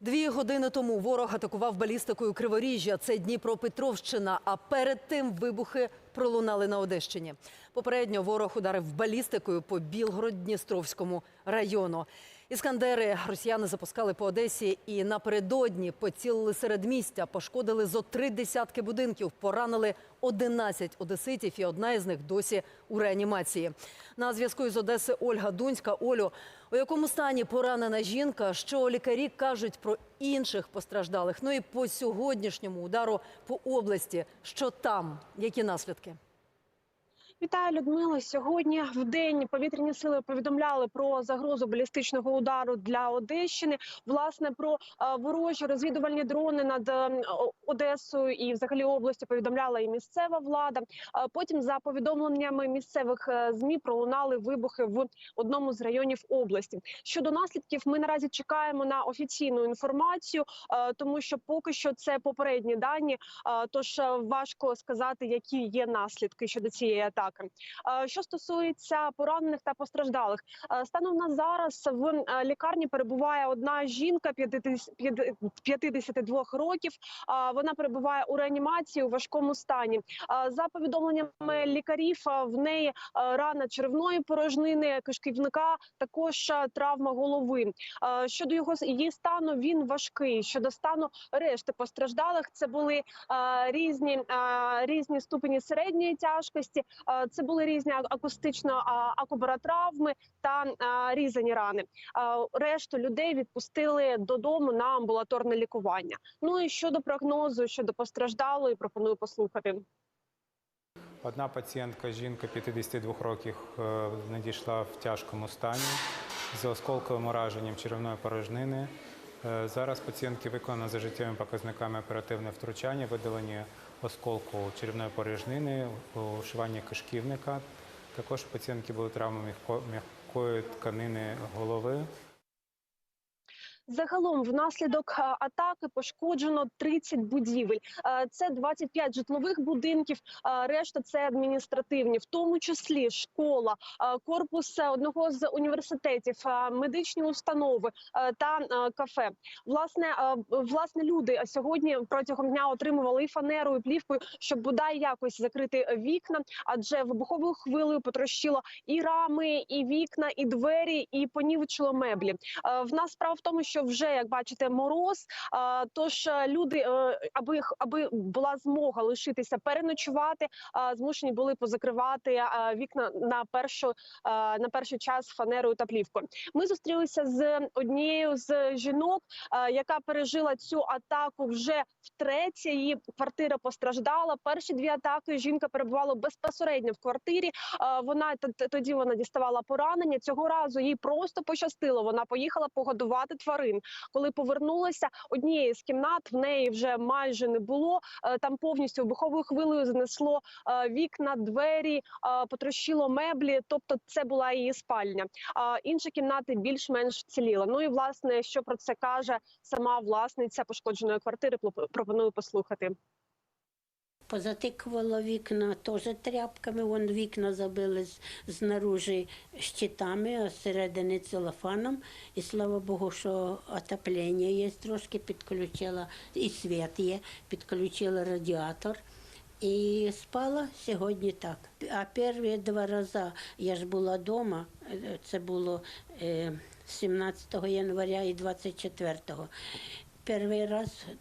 Дві години тому ворог атакував балістикою Криворіжжя. Це Дніпропетровщина. А перед тим вибухи пролунали на Одещині. Попередньо ворог ударив балістикою по Білгород-Дністровському району. Іскандери росіяни запускали по Одесі і напередодні поцілили серед містя, пошкодили зо три десятки будинків, поранили 11 одеситів, і одна із них досі у реанімації. На зв'язку із Одеси Ольга Дунська. Олю, у якому стані поранена жінка? Що лікарі кажуть про інших постраждалих? Ну і по сьогоднішньому удару по області. Що там? Які наслідки? Вітаю, Людмила. Сьогодні в день повітряні сили повідомляли про загрозу балістичного удару для Одещини. Власне про е, ворожі розвідувальні дрони над е, Одесою і взагалі областю повідомляла і місцева влада. Е, Потім, за повідомленнями місцевих е, змі, пролунали вибухи в одному з районів області. Щодо наслідків, ми наразі чекаємо на офіційну інформацію, тому що поки що це попередні дані. Тож важко сказати, які є наслідки щодо цієї атаки. Е, Що стосується поранених та постраждалих, е, станом на зараз в е, лікарні перебуває одна жінка 50 52 років. Вона перебуває у реанімації у важкому стані. За повідомленнями лікарів, в неї рана черевної порожнини, кишківника, також травма голови. Щодо його її стану, він важкий. Щодо стану решти постраждалих, це були різні різні ступені середньої тяжкості. Це були різні акустично акубаротравми та різані рани. Решту людей відпустили додому на амбулаторне лікування. Ну і щодо прогнозу, щодо постраждалої, пропоную послухати. Одна пацієнтка, жінка 52 років, е, надійшла в тяжкому стані з осколковим ураженням черевної порожнини. Е, Зараз пацієнтки виконано за життєвими показниками оперативне втручання, видалення осколку черевної порожнини, ушивання кишківника. Також у пацієнтки були травми м'яко- м'якої тканини голови. Загалом, внаслідок е, атаки пошкоджено 30 будівель. Е, Це 25 житлових будинків, е, решта це адміністративні, в тому числі школа, корпус одного з університетів, медичні установи та кафе. Власне, власне, люди сьогодні протягом дня отримували і фанеру, і плівкою, щоб бодай якось закрити вікна, адже вибуховою хвилею потрощило і рами, і вікна, і двері, і понівечило меблі. В нас справа в тому, що вже як бачите, мороз. Тож е, люди, е, аби аби була змога лишитися переночувати, змушені були позакривати вікна на першу на перший час фанерою та плівкою. Ми зустрілися з однією з жінок, яка пережила цю атаку вже втретє. Її квартира постраждала. Перші дві атаки жінка перебувала безпосередньо в квартирі. Вона тоді вона діставала поранення. Цього разу їй просто пощастило. Вона поїхала погодувати тварин. Коли повернулася, однієї з кімнат в неї вже майже не було. Е, Там повністю вибуховою хвилею знесло е, вікна, двері, е, потрощило меблі. Тобто, це була її спальня. А інші кімнати більш-менш вціліли. Ну і власне, що про це каже сама власниця пошкодженої квартири, пропоную послухати. Позатикувала вікна теж тряпками, вон вікна забили знаружи щитами, а зсередини целофаном. І слава Богу, що отоплення є трошки, підключила і світ є, підключила радіатор. І спала сьогодні так. А перші два рази я ж була вдома, це було е, 17 января і 24-го. Перший раз е,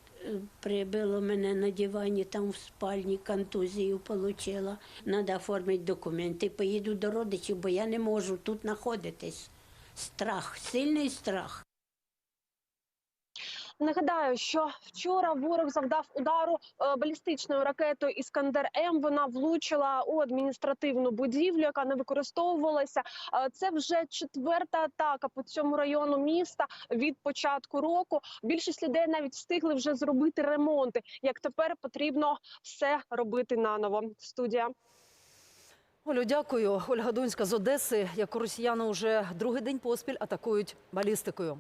прибило мене на дивані, там в спальні контузію отримала. Треба оформити документи. Поїду до родичів, бо я не можу тут знаходитись. Страх, сильний страх. Нагадаю, що вчора ворог завдав удару е, балістичною ракетою Іскандер М. Вона влучила у адміністративну будівлю, яка не використовувалася. Е, Це вже четверта атака по цьому району міста від початку року. Більшість людей навіть встигли вже зробити ремонти. Як тепер потрібно все робити наново. Студія. Олю, дякую. Ольга Дунська з Одеси, яку росіяни уже другий день поспіль атакують балістикою.